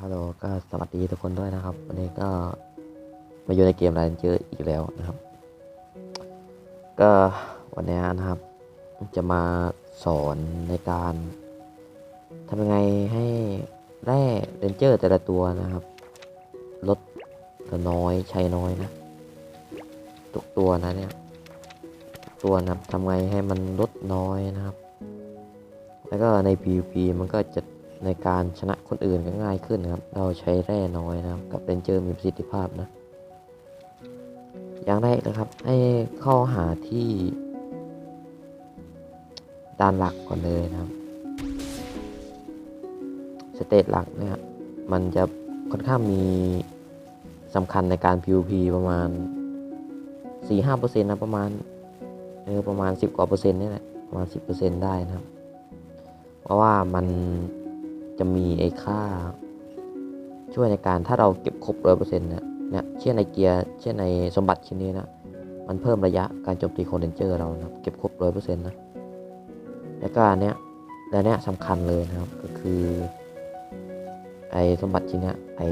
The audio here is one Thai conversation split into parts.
ฮัลโหลก็สวัสดีทุกคนด้วยนะครับ วันนี้ก็มาอยู่ในเกมร a นเจอร์อีกแล้วนะครับ ก็วันนี้นะครับ จะมาสอนในการทำยังไงให้แร่เรนเจอร์แต่ละตัวนะครับ ลดเหลือน้อยใช้น้อยนะทุกตัวนะเนี่ยตัวนะครับทำไงให้มันลดน้อยนะครับ แล้วก็ใน PVP มันก็จะ ในการชนะคนอื่นก็ง่ายขึ้นครับ เราใช้แร่น้อยนะครับ กับเรนเจอร์มีประสิทธิภาพนะ อย่างแรกนะครับ ให้เข้าหาที่ด้านหลักก่อนเลยนะครับ สเตตหลักเนี่ยมันจะค่อนข้างมีสำคัญในการ PVP ประมาณ 4-5%นะประมาณเออประมาณ 10 กว่าเปอร์เซ็นต์นี่แหละประมาณ 10%ได้นะครับ เพราะว่ามัน จะมีไอ้ค่า ช่วยในการถ้าเราเก็บครบร้อยเปอร์เซ็นต์เนี่ยเนี่ยเช่นในเกียร์เช่นในสมบัติชิ้นนี้นะ มันเพิ่มระยะการโจมตีของเรนเจอร์เรานะครับเก็บครบร้อยเปอร์เซ็นต์นะแล้วก็อันเนี้ยและเนี้ยสำคัญเลยนะครับก็คือ ไอ้สมบัติชิ้นเนี้ยไอ้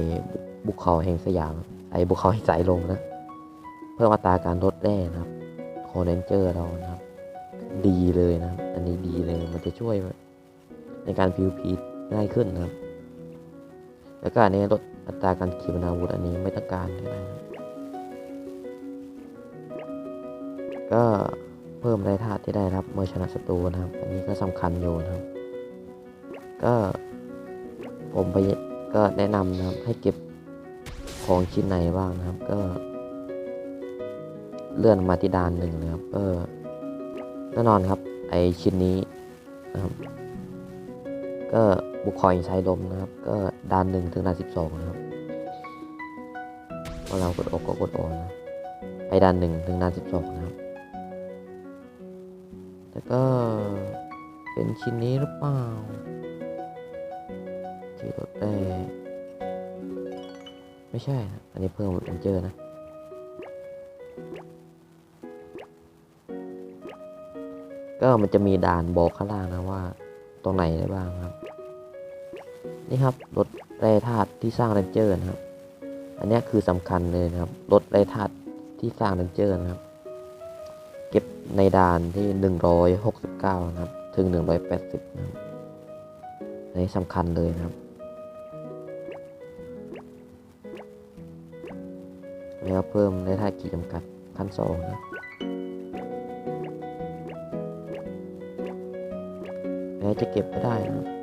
บุกเขาแห่งสยาม ไอ้บุกเขาแห่งสายลมนะเพิ่มอัตราการลดแร่นะครับของเรนเจอร์เรานะครับ ดีเลยนะอันนี้ดีเลยมันจะช่วยในการ PVP ง่ายขึ้นนะครับ แล้วก็อันนี้ลดอัตราการขีปนาวุธอันนี้ไม่ต้องการก็ได้ก็เพิ่มแร่ธาตุที่ได้รับเมื่อชนะศัตรูนะครับ อันนี้ก็สำคัญอยู่นะครับ ก็ผมไปก็แนะนำนะครับให้เก็บของชิ้นไหนบ้างนะครับ ก็ เลื่อนมาที่ดานหนึ่งนะครับก็แน่นอนครับ ไอชิ้นนี้นะครับ ก็บุคคลใช้ลมนะครับ ก็ดานหนึ่งถึงดานสิบสองนะครับพอเรากดอกก็กดออนนะไอดานหนึ่งถึงดานสิบสองนะครับ แล้วก็เป็นชิ้นนี้หรือเปล่า ที่รถได้ไม่ใช่นะอันนี้เพิ่มเอนเจอร์นะก็มันจะมีด่านบอกข้างล่างนะว่าตรงไหนได้บ้างครับ นี่ครับรถแร่ธาตุที่สร้างเรนเจอร์นะครับ อันนี้คือสำคัญเลยนะครับรถแร่ธาตุที่สร้างเรนเจอร์นะครับ เก็บในด่านที่ 169 นะครับ ถึง 180 นะครับอันนี้สำคัญเลยนะครับแล้วเพิ่มแร่ธาตุขีดจำกัดขั้นสองนะแม้จะเก็บไม่ได้นะครับอะ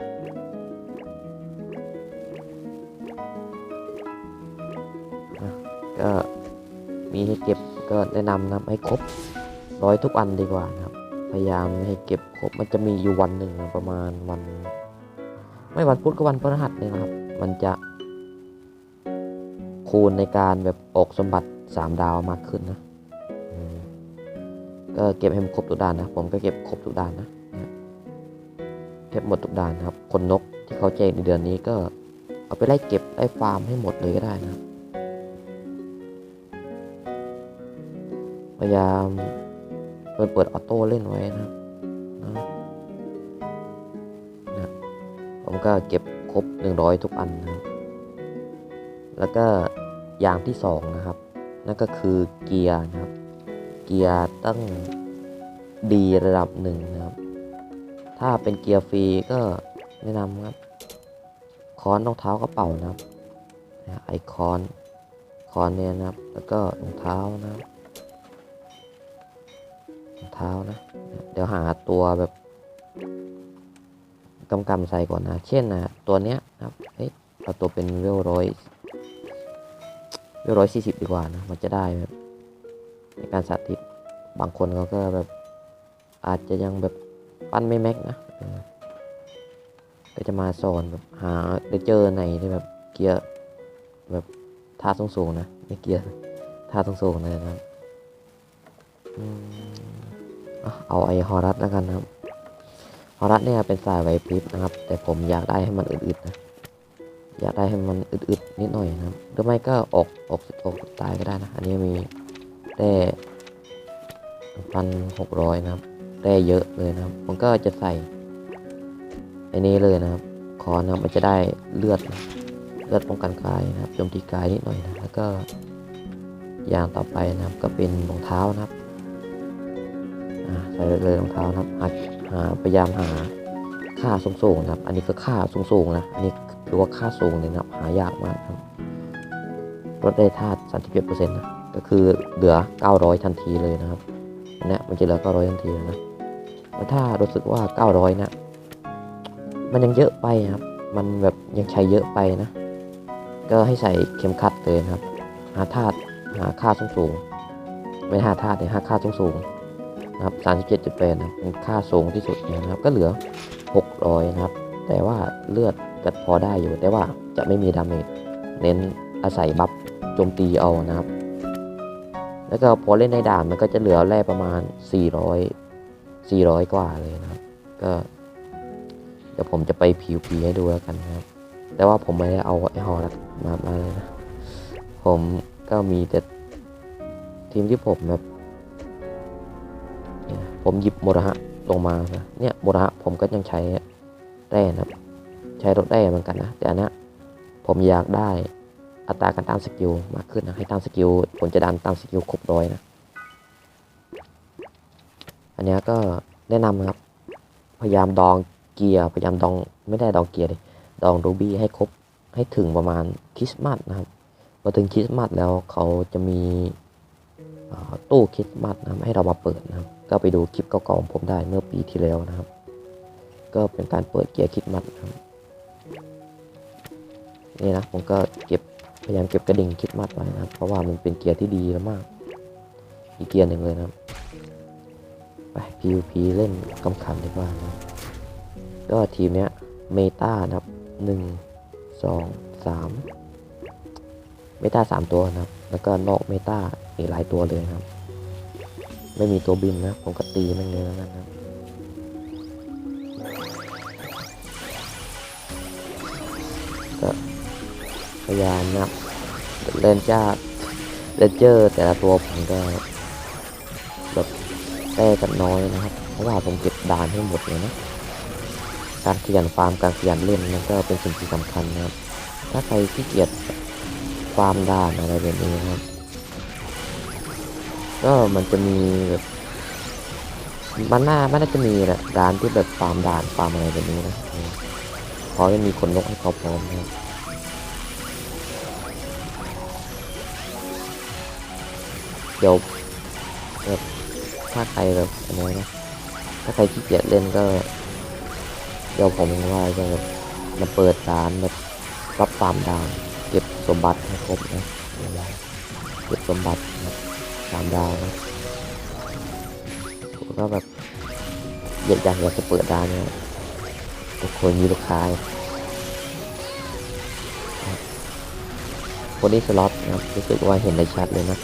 ก็มีให้เก็บก็แนะนำนะให้ครบร้อยทุกอันดีกว่านะครับ พยายามให้เก็บครบมันจะมีอยู่วันหนึ่งนะประมาณวัน ไม่วันพุธก็วันพฤหัสเนี่ยนะครับ มันจะ คูณในการแบบออกสมบัติสามดาวมากขึ้นนะก็เก็บให้มันครบทุกด้านนะผมก็เก็บครบทุกด้านนะเก็บหมดทุกด่านครับ คนนกที่เขาแจ้งในเดือนนี้ก็เอาไปไล่เก็บไล่ฟาร์มให้หมดเลยก็ได้นะครับ พยายามเปิดเปิดออโต้เล่นไว้นะครับนะนะผมก็เก็บครบ 100 ทุกอันนะแล้วก็อย่างที่สองนะครับ นั่นก็คือเกียร์นะครับ เกียร์ตั้งดีระดับหนึ่งนะครับ ถ้าเป็นเกียร์ฟรีก็แนะนำครับคอนรองเท้ากระเป๋านะครับไอคอนคอนเนี่ยนะครับ แล้วก็รองเท้านะครับ เท้านะ เดี๋ยวหาตัวแบบกำกำใส่ก่อนนะ เช่นนะตัวเนี้ยนะครับเฮ้ยเอาตัวเป็นเวลร้อยเวลร้อยสี่สิบดีกว่านะ มันจะได้แบบในการสาธิต บางคนเขาก็แบบอาจจะยังแบบปั้นไม่แม็กนะ ก็จะมาสอนแบบหาได้เจอไหนที่แบบเกียร์แบบท่าสูงๆนะ ไม่เกียร์ท่าสูงๆเลยนะครับอืม เอาไอฮอรัสแล้วกันนะครับฮอรัสเนี่ยเป็นสายไวพริบนะครับ แต่ผมอยากได้ให้มันอึดๆนะอยากได้ให้มันอึดๆนิดหน่อยนะหรือไม่ก็ออกออกออกตายก็ได้นะ อันนี้มีได้พันหกร้อยนะครับได้เยอะเลยนะครับมันก็จะใส่ไอ้นี้เลยนะครับ คอนะมันจะได้เลือดนะเลือดป้องกันกายนะครับโจมตีกายนิดหน่อยนะแล้วก็อย่างต่อไปนะครับก็เป็นรองเท้านะครับ ใส่เลยรองเท้านะครับหาพยายามหาค่าสูงๆนะครับ อันนี้ก็ค่าสูงๆนะอันนี้ถือว่าค่าสูงเลยนะครับ หายากมากครับลดได้ธาตุ37%นะก็คือเหลือ 900 ทันทีเลยนะครับอันนี้มันจะเหลือ 900 ทันทีเลยนะแล้วถ้ารู้สึกว่า 900 นะ มันยังเยอะไปครับ มันแบบยังใช้เยอะไปนะ ก็ให้ใส่เข็มขัดเลยนะครับ หาธาตุหาค่าสูงสูงๆไม่หาธาตุเลยหาค่าสูงสูงๆ นะครับสามสิบเจ็ดจุดแปดนะเป็นค่าสูงที่สุดนะครับ ก็เหลือหกร้อยนะครับ แต่ว่าเลือดก็พอได้อยู่ แต่ว่าจะไม่มีดาเมจเน้นอาศัยบัฟโจมตีเอานะครับ แล้วก็พอเล่นในด่านมันก็จะเหลือแร่ประมาณ 400 400 กว่าเลยนะครับ ก็เดี๋ยวผมจะไปผิวผีให้ดูแล้วกันนะครับ แต่ว่าผมไม่ได้เอาไอฮอร์มามาเลยนะ ผมก็มีแต่ทีมที่ผมแบบ ผมหยิบโมระหะลงมานะเนี่ยโมระหะผมก็ยังใช้แร่นะใช้รถแร่เหมือนกันนะ แต่อันนี้ผมอยากได้อัตราการตานสกิลมากขึ้นนะให้ตานสกิลผมจะดันตานสกิลครบร้อยนะ อันนี้ก็แนะนำนะครับ พยายามดองเกียร์พยายามดองไม่ได้ดองเกียร์เลยดองรูบี้ให้ครบให้ถึงประมาณคริสต์มาสนะครับพอถึงคริสต์มาสแล้วเขาจะมีตู้คริสต์มาสนะให้เรามาเปิดนะครับ ก็ไปดูคลิปเก่าๆของผมได้เมื่อปีที่แล้วนะครับ ก็เป็นการเปิดเกียร์คริสต์มาสนะครับนี่นะผมก็เก็บพยายามเก็บกระดิ่งคริสต์มาสไว้นะครับ เพราะว่ามันเป็นเกียร์ที่ดีแล้วมาก อีกเกียร์หนึ่งเลยนะครับไป PVP เล่นกำขันดีกว่านะก็ทีมเนี้ยเมตานะครับหนึ่งสองสามเมตาสามตัวนะครับ แล้วก็นอกเมตาอีกหลายตัวเลยนะครับ ไม่มีตัวบินนะ ผมก็ตีแม่งเลยแล้วกันนะครับก็พยายามนะเล่นจ้าเลนเจอร์แต่ละตัวผมก็แบบแต้กันน้อยนะครับ เพราะว่าผมเก็บด่านให้หมดเลยนะ การขยันฟาร์มการขยันเล่นมันก็เป็นสิ่งที่สำคัญนะครับ ถ้าใครขี้เกียจฟาร์มด่านอะไรแบบนี้นะครับ ก็มันจะมีแบบมันน่ามันน่าจะมีแหละด่านที่แบบฟาร์มด่านฟาร์มอะไรแบบนี้นะเพราะจะมีคนนกให้เขาพร้อมนะเดี๋ยวแบบถ้าใครแบบอันนี้นะถ้าใครขี้เกียจเล่นก็ เดี๋ยวผมว่าจะแบบมาเปิดร้านแบบรับฟาร์มดาวเก็บสมบัติให้ครบนะเก็บสมบัตินะ สามดาวนะผมก็แบบอยากอยากอยากจะเปิดร้านเนี่ยทุกคนมีลูกค้าคนนี้สล็อตนะครับรู้สึกว่าเห็นได้ชัดเลยนะ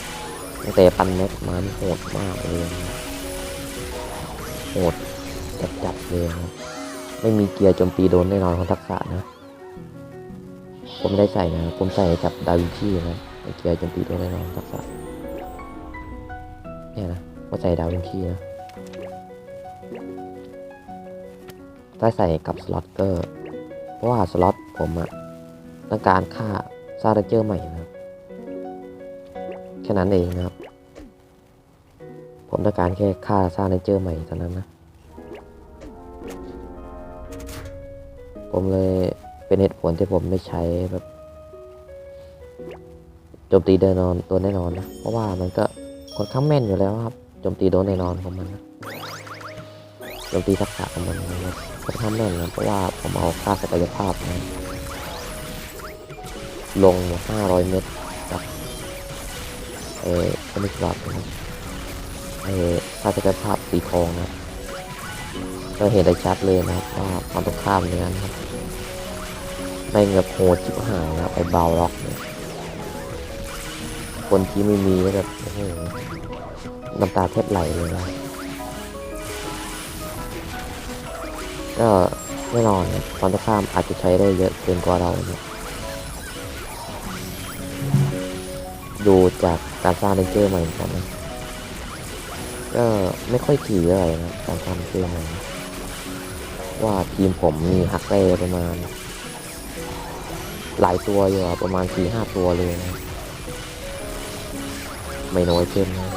ตั้งแต่ปันแม็กมานี่โหดมากเลยโหดจัดจัดๆเลยนะไม่มีเกียร์โจมตีโดนแน่นอนของทักษะนะ ผมไม่ได้ใส่นะ ผมใส่กับดาวินชีนะเกียร์โจมตีโดนแน่นอนทักษะ เนี่ยนะว่าใส่ดาวินชีนะถ้าใส่กับสล็อตเกอร์เพราะว่าสล็อตผมอะต้องการค่าซาร์เจอร์ใหม่นะครับแค่นั้นเองนะครับ ผมต้องการแค่ค่าซาเนเจอร์ใหม่เท่านั้นนะ ผมเลยเป็นเหตุผลที่ผมไม่ใช้แบบโจมตีแน่นอนตัวแน่นอนนะ เพราะว่ามันก็ ค่อนข้างแม่นอยู่แล้วครับโจมตีโดนแน่นอนของมันโจมตีทักษะของมันนะครับค่อนข้างแม่นนะเพราะว่าผมเอาค่าศักยภาพนะลง500 เมตรกับเออไม่กลับนะเออถ้าจะเป็นภาพสีทองนะก็เห็นได้ชัดเลยนะครับว่าความตรงข้ามอย่างนั้นครับไม่เงือบโหดชิบหายนะไอ้เบาล็อกเนี่ย คนที่ไม่มีก็แบบโอ้โหน้ำตาแทบไหลเลยนะก็แน่นอนนะความตรงข้ามอาจจะใช้ได้เยอะเกินกว่าเราเนี่ยดูจากการสร้างเลนเจอร์ใหม่เหมือนกันนะก็ไม่ค่อยถี่อะไรนะการทำเกมมันว่าทีมผมมีฮักเต้ประมาณ หลายตัวอยู่ประมาณสี่ห้าตัวเลยนะ ไม่น้อยเต็มนะ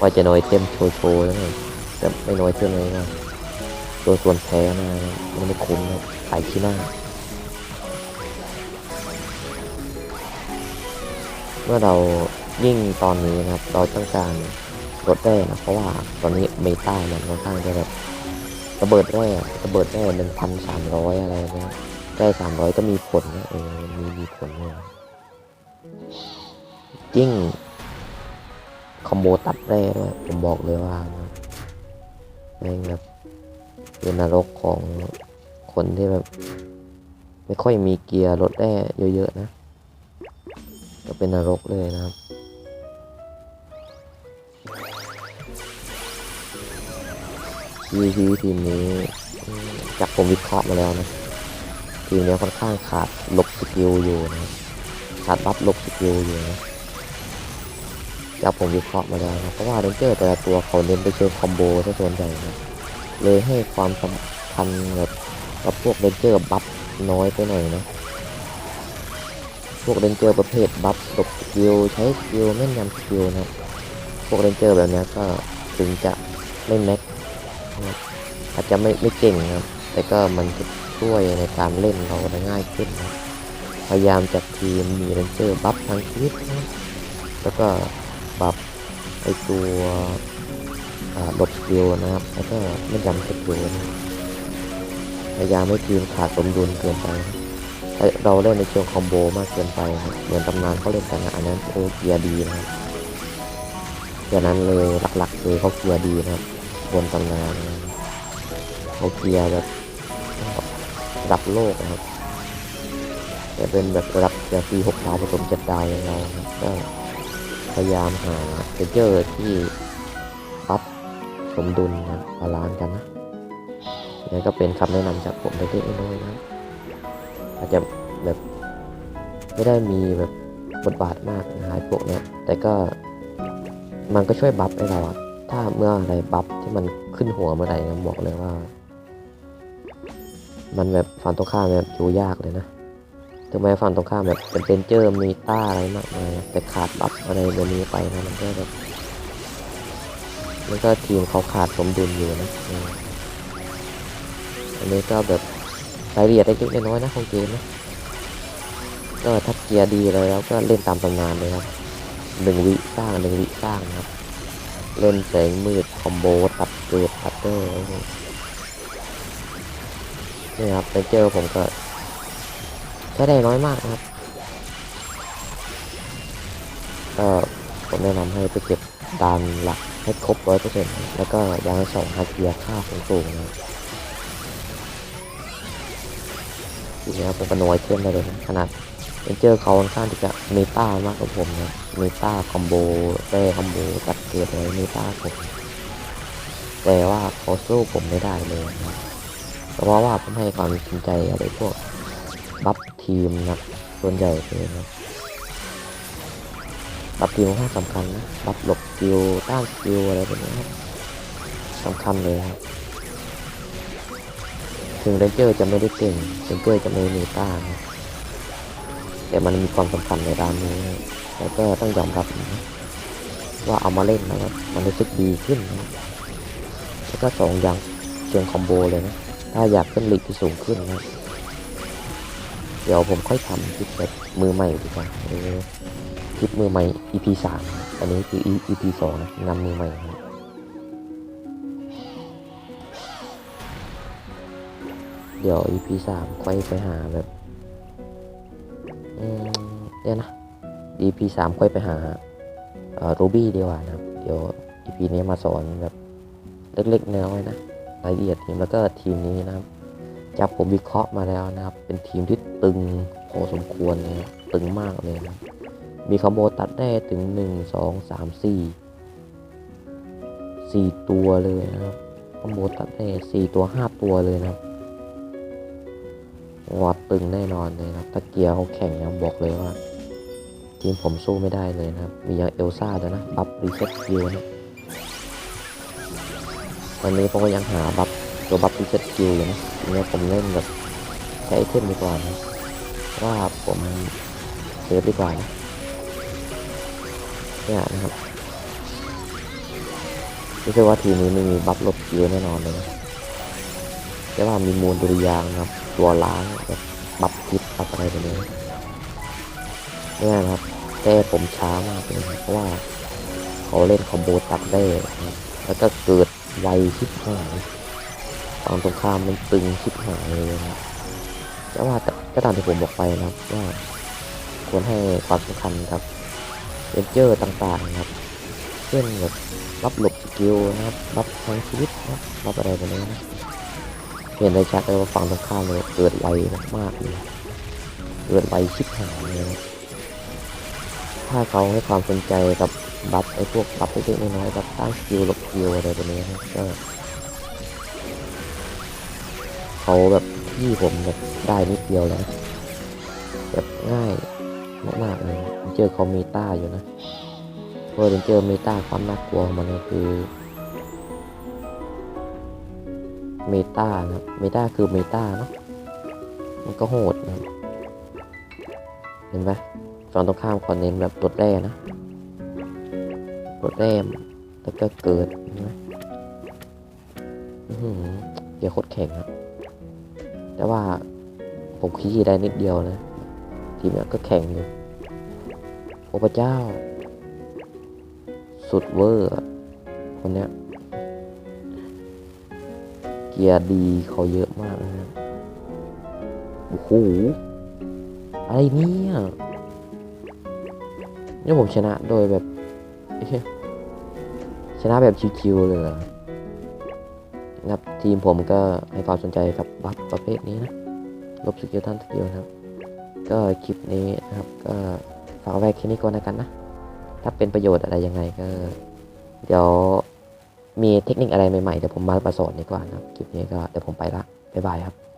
ว่าจะน้อยเต็มโชว์โชว์แล้วไงแต่ไม่น้อยเต็มเลยนะตัวส่วนแพ้นะมันไม่คุ้มนะขายขี้หน้า เมื่อเรายิ่งตอนนี้นะครับ เราต้องการลดแร่นะเพราะว่าตอนนี้เมตามันค่อนข้างจะแบบระเบิดแร่ระเบิดแร่หนึ่งพันสามร้อยอะไรนะแร่สามร้อยก็มีผลนะเออมีมีผลเลย ยิ่งคอมโบตัดแร่ด้วยผมบอกเลยว่าแม่งแบบเป็นนรกของคนที่แบบ ไม่ค่อยมีเกียร์ลดแร่เยอะๆนะ ก็เป็นนรกเลยนะครับ PVP ทีมนี้จากผมวิเคราะห์มาแล้วนะ ทีมนี้ค่อนข้างขาดลบสกิลอยู่นะ ขาดบัฟลบสกิลอยู่นะ จากผมวิเคราะห์มาแล้วนะเพราะว่าเรนเจอร์แต่ละตัวเขาเน้นไปเชิงคอมโบซะส่วนใหญ่นะเลยให้ความสำคัญแบบกับพวกเรนเจอร์บัฟน้อยไปหน่อยนะพวกเรนเจอร์ประเภทบัฟหลบสกิลใช้สกิลแม่นยำสกิลนะพวกเรนเจอร์แบบนี้ก็ถึงจะไม่แม็กอาจจะไม่ไม่เก่งนะครับแต่ก็มันจะช่วยในการเล่นเราได้ง่ายขึ้นนะพยายามจากทีมมีเรนเจอร์บัฟทางชีวิตนะแล้วก็ บัฟไอตัวอ่าหลบสกิลนะครับ แล้วก็ไม่ยำสกิลนะพยายามไม่ทีมขาดสมดุลเกินไปเราเล่นในเชิงคอมโบมากเกินไปครับเหมือนตำนานเขาเล่นกันนะอันนั้นโอ้เกียร์ดีนะครับเกียร์นั้นเลยหลักๆเลยเขาเกียร์ดีนะครับบนตำนานเขาเกียร์แบบระดับโลกนะครับแต่เป็นแบบระดับเกียร์ปีหกดาวผสมเจ็ดดาวอย่างเรานะครับก็ ยายามหาเจอร์ที่ปรับสมดุลนะบาลานซ์กันนะนี่ก็เป็นคำแนะนำจากผมเล็กๆน้อยๆนะอาจจะแบบไม่ได้มีแบบบทบาทมากนะไอพวกเนี้ยแต่ก็มันก็ช่วยบัฟให้เราอะถ้าเมื่ออะไรบัฟที่มันขึ้นหัวเมื่อไหร่นะบอกเลยว่า มันแบบฝั่งตรงข้ามแบบอยู่ยากเลยนะ ถึงแม้ฝั่งตรงข้ามแบบเป็นเรนเจอร์มีต้าอะไรมากมายนะแต่ขาดบัฟอะไรแบบนี้ไปนะมันก็แบบมันก็ทีมเขาขาดสมดุลอยู่นะอันนี้ก็แบบรายละเอียดเล็กๆน้อยๆนะของเกมนะก็ถ้าเกียร์ดีเลยแล้วก็เล่นตามตำนานเลยครับหนึ่งวิสร้างหนึ่งวิสร้างนะครับ เล่นแสงมืดคอมโบตัดเกิดตัดเตอร์นี่ครับเจอผมก็ ช้ได้น้อยมากนะครับก็ผมแนะนำให้ไปเก็บดานหลักให้ครบร้อยเปอร์เซ็นต์แล้วก็ยางสองฮาเกียร์ค่าสูงๆนะครับทีนี้ผมก็น้อยเช่นได้เลยนะขนาดเอนเจอร์เขาค่อนข้างที่จะเมตามากกว่าผมนะเมตาคอมโบแร่คอมโบตัดเกิดอะไรเมตาผมแต่ว่าเขาสู้ผมไม่ได้เลยนะเพราะว่าผมให้ความสนใจอะไรพวก บัฟทีมนะส่วนใหญ่เลยนะบัฟทีมค่าสำคัญนะบัฟหลบกิลต้านกิลอะไรแบบนี้ครับสำคัญเลยครับถึงเรนเจอร์จะไม่ได้เก่งเรนเจอร์จะไม่มีต้านะแต่มันมีความสำคัญในด้านนี้แล้วก็ต้องยอมรับนะว่าเอามาเล่นนะครับมันรู้สึกดีขึ้นนะแล้วก็สองอย่างเชิงคอมโบเลยนะถ้าอยากขึ้นลีกที่สูงขึ้นนะ ดี๋ยวผมค่อยทำคลิปแบบมือใหม่ดีกว่าเออคลิปมือใหม่ EP สามอันนี้คือ EP สองนะนำมือใหม่เดี๋ยว EP สามค่อยไปหาแบบเดี๋ยวนะ EP สามค่อยไปหารูบี้ดีกว่านะครับ เดี๋ยว EP นี้มาสอนแบบเล็กๆน้อยๆนะรายละเอียดทีมแล้วก็ทีมนี้นะครับ จากผมวิเคราะห์มาแล้วนะครับ เป็นทีมที่ตึงพอสมควรเลยนะตึงมากเลยนะมีคอมโบตัดได้ถึงหนึ่งสองสามสี่สี่ตัวเลยนะครับคอมโบตัดได้สี่ตัวห้าตัวเลยนะครับวอดตึงแน่นอนเลยนะครับถ้าเกียร์เขาแข่งนะบอกเลยว่า ทีมผมสู้ไม่ได้เลยนะครับ มีอย่างเอลซ่าด้วยนะบัฟรีเซ็ตคิวนะวันนี้ผมก็ยังหาบัฟตัวบัฟรีเซ็ต คิวอยู่นะทีนี้ผมเล่นแบบใช้เทมดีกว่านะว่าผมเซฟดีกว่านะเนี่ยนะครับรู้สึกว่าทีนี้ไม่มีบัฟลบเยอะแน่นอนเลยนะแต่ว่ามีมูลดุริยางค์นะครับ ตัวล้างแบบบัฟพิษบัฟอะไรไปเลยเนี่ยนะครับแต่ผมช้ามากเลยนะเพราะว่าเขาเล่นคอมโบตัดได้นะแล้วก็เกิดไวชิบหาย ฝั่งตรงข้ามมันตึงชิบหายเลยนะครับแต่ว่าก็ตามที่ผมบอกไปนะครับว่าควรให้ความสำคัญกับเรนเจอร์ต่างๆนะครับเช่นแบบรับหลบสกิลนะครับรับทางชีวิตนะครับรับอะไรแบบนี้นะเห็นได้ชัดเลยว่าฝั่งตรงข้ามเลยเกิดไวมากๆเลยเกิดไวชิบหายเลยนะถ้าเขาให้ความสนใจกับบัฟไอ้พวกบัฟเล็กๆน้อยๆแบบตั้งสกิลหลบสกิลอะไรแบบนี้นะก็ เขาแบบที่ผมแบบได้นิดเดียวแล้วแบบง่ายมากๆเลยเจอเขาเมตาอยู่นะเพราะเรนเจอเมตาความน่ากลัวของมันก็คือเมตานะเมตาคือเมตาเนาะมันก็โหดนะเห็นไหมฝั่งตรงข้ามขอนเน้นแบบรถแร่นะรถแร่แล้วก็เกิดนไหมอื้อเดี๋ยวโคตรแข็งครับ แต่ว่าผมขี้ได้นิดเดียวนะ ทีมเนี้ยก็แข็งอยู่ โอ้พระเจ้า สุดเวอร์คนเนี้ย เกียร์ดีเขาเยอะมากนะฮะโอ้โหอะไรเนี่ยนี่ผมชนะโดยแบบชนะแบบชิวๆเลยเหรอ นะครับทีมผมก็ให้ความสนใจกับบัฟประเภทนี้นะลบสกิลท่านสกิลนะครับ ก็คลิปนี้นะครับก็ฝากไว้แค่นี้ก่อนนะกันนะ ถ้าเป็นประโยชน์อะไรยังไงก็ เดี๋ยวมีเทคนิคอะไรใหม่ๆเดี๋ยวผมมาประสอนดีกว่านะครับคลิปนี้ก็เดี๋ยวผมไปละบ๊ายบายครับ